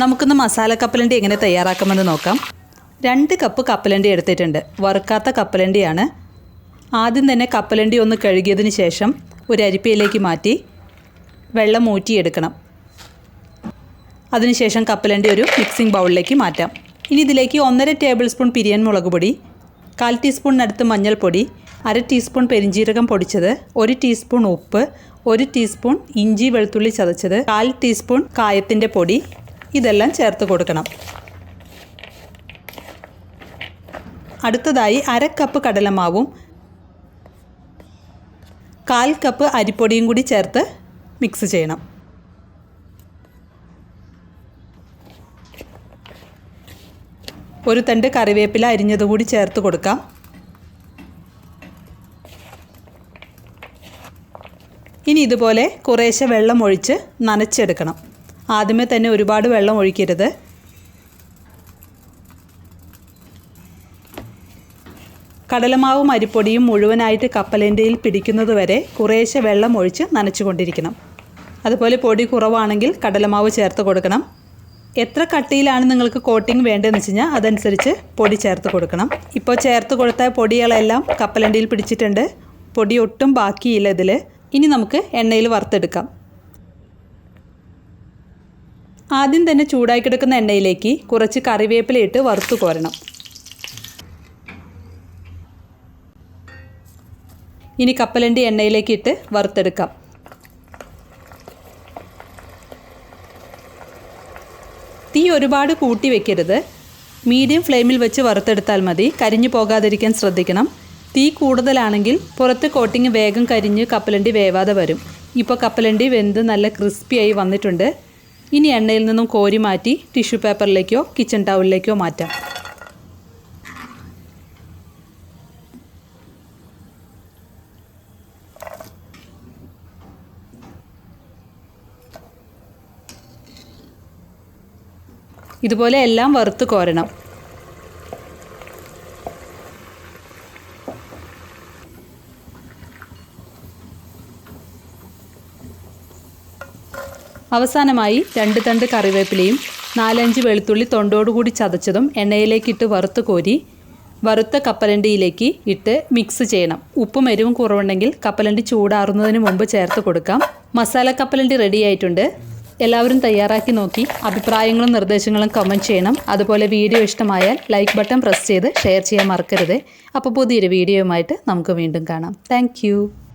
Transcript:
നമുക്കിന്ന് മസാല കപ്പലണ്ടി എങ്ങനെ തയ്യാറാക്കുമെന്ന് നോക്കാം. രണ്ട് കപ്പ് കപ്പലണ്ടി എടുത്തിട്ടുണ്ട്. വറുക്കാത്ത കപ്പലണ്ടിയാണ്. ആദ്യം തന്നെ കപ്പലണ്ടി ഒന്ന് കഴുകിയതിന് ശേഷം ഒരു അരിപ്പയിലേക്ക് മാറ്റി വെള്ളം ഊറ്റിയെടുക്കണം. അതിനുശേഷം കപ്പലണ്ടി ഒരു മിക്സിംഗ് ബൗളിലേക്ക് മാറ്റാം. ഇനി ഇതിലേക്ക് ഒന്നര ടേബിൾ സ്പൂൺ പിരിയൻ മുളക് പൊടി കാൽ ടീസ്പൂണിനടുത്ത് മഞ്ഞൾപ്പൊടി അര ടീസ്പൂൺ പെരിഞ്ജീരകം പൊടിച്ചത് ഒരു ടീസ്പൂൺ ഉപ്പ് ഒരു ടീസ്പൂൺ ഇഞ്ചി വെളുത്തുള്ളി ചതച്ചത് കാൽ ടീസ്പൂൺ കായത്തിന്റെ പൊടി ഇതെല്ലാം ചേർത്ത് കൊടുക്കണം. അടുത്തതായി അര കപ്പ് കടലമാവും. കാൽ കപ്പ് അരിപ്പൊടിയും കൂടി ചേർത്ത് മിക്സ് ചെയ്യണം. ഒരു തണ്ട് കറിവേപ്പില അരിഞ്ഞത് കൂടി ചേർത്ത് കൊടുക്കാം. ഇനി ഇതുപോലെ കുറേശ്ശെ വെള്ളം ഒഴിച്ച് നനച്ചെടുക്കണം. ആദ്യമേ തന്നെ ഒരുപാട് വെള്ളം ഒഴിക്കരുത്. കടലമാവും അരിപ്പൊടിയും മുഴുവനായിട്ട് കപ്പലന്റെയിൽ പിടിക്കുന്നത് വരെ കുറേശ്ശെ വെള്ളം ഒഴിച്ച് നനച്ചുകൊണ്ടിരിക്കണം. അതുപോലെ പൊടി കുറവാണെങ്കിൽ കടലമാവ് ചേർത്ത് കൊടുക്കണം. എത്ര കട്ടിയിലാണ് നിങ്ങൾക്ക് കോട്ടിംഗ് വേണ്ടതെന്ന് വെച്ച് കഴിഞ്ഞാൽ അതനുസരിച്ച് പൊടി ചേർത്ത് കൊടുക്കണം. ഇപ്പോൾ ചേർത്ത് കൊടുത്ത പൊടികളെല്ലാം കപ്പലണ്ടിയിൽ പിടിച്ചിട്ടുണ്ട്. പൊടി ഒട്ടും ബാക്കിയില്ല ഇതിൽ. ഇനി നമുക്ക് എണ്ണയിൽ വറുത്തെടുക്കാം. ആദ്യം തന്നെ ചൂടായി കിടക്കുന്ന എണ്ണയിലേക്ക് കുറച്ച് കറിവേപ്പില ഇട്ട് വറുത്ത് കോരണം. ഇനി കപ്പലണ്ടി എണ്ണയിലേക്ക് ഇട്ട് വറുത്തെടുക്കാം. തീ ഒരുപാട് കൂട്ടി വെക്കരുത്. മീഡിയം ഫ്ലെയിമിൽ വെച്ച് വറുത്തെടുത്താൽ മതി. കരിഞ്ഞു പോകാതിരിക്കാൻ ശ്രദ്ധിക്കണം. തീ കൂടുതലാണെങ്കിൽ പുറത്ത് കോട്ടിങ് വേഗം കരിഞ്ഞ് കപ്പലണ്ടി വേവാതെ വരും. ഇപ്പോൾ കപ്പലണ്ടി വെന്ത് നല്ല ക്രിസ്പിയായി വന്നിട്ടുണ്ട്. ഇനി എണ്ണയിൽ നിന്നും കോരി മാറ്റി ടിഷ്യൂ പേപ്പറിലേക്കോ കിച്ചൺ ടവലിലേക്കോ മാറ്റാം. ഇതുപോലെ എല്ലാം വറുത്ത് കോരണം. അവസാനമായി രണ്ട് തണ്ട് കറിവേപ്പിലയും നാലഞ്ച് വെളുത്തുള്ളി തൊണ്ടോടുകൂടി ചതച്ചതും എണ്ണയിലേക്കിട്ട് വറുത്ത് കോരി വറുത്ത കപ്പലണ്ടിയിലേക്ക് ഇട്ട് മിക്സ് ചെയ്യണം. ഉപ്പും എരിവും കുറവുണ്ടെങ്കിൽ കപ്പലണ്ടി ചൂടാറുന്നതിന് മുമ്പ് ചേർത്ത് കൊടുക്കാം. മസാല കപ്പലണ്ടി റെഡി ആയിട്ടുണ്ട്. എല്ലാവരും തയ്യാറാക്കി നോക്കി അഭിപ്രായങ്ങളും നിർദ്ദേശങ്ങളും കമന്റ് ചെയ്യണം. അതുപോലെ വീഡിയോ ഇഷ്ടമായാൽ ലൈക്ക് ബട്ടൺ പ്രസ് ചെയ്ത് ഷെയർ ചെയ്യാൻ മറക്കരുത്. അപ്പോൾ പുതിയൊരു വീഡിയോയുമായിട്ട് നമുക്ക് വീണ്ടും കാണാം. താങ്ക്